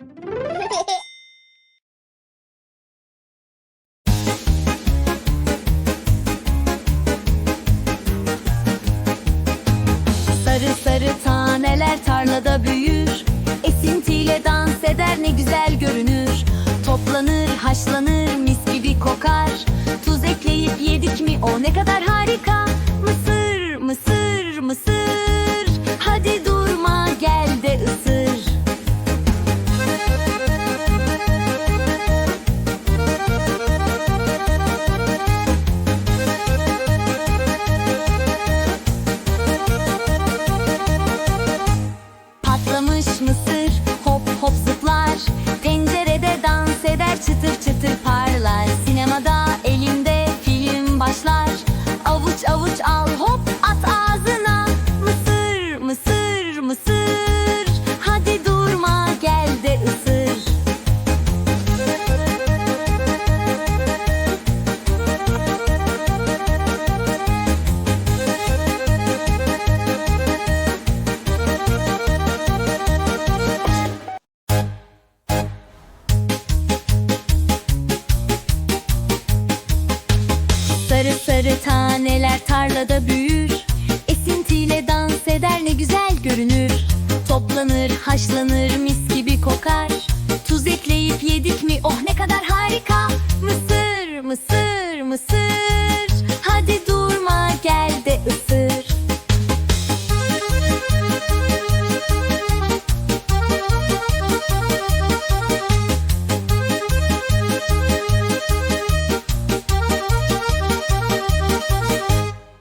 Sarı sarı taneler tarlada büyür. Esintiyle dans eder ne güzel görünür. Toplanır haşlanır mis gibi kokar. Tuz ekleyip yedik mi o ne kadar harika. Mısır mısır mısır Patlamış mısır hop hop zıplar. Pencerede dans eder çıtır çıtır parlar. Sinemada elimde film başlar. Avuç avuç al hop Sarı taneler tarlada büyür. Esintiyle dans eder ne güzel görünür. Toplanır haşlanır mis gibi kokar. Tuz ekleyip yedik mi oh ne kadar harika. Mısır mısır mısır.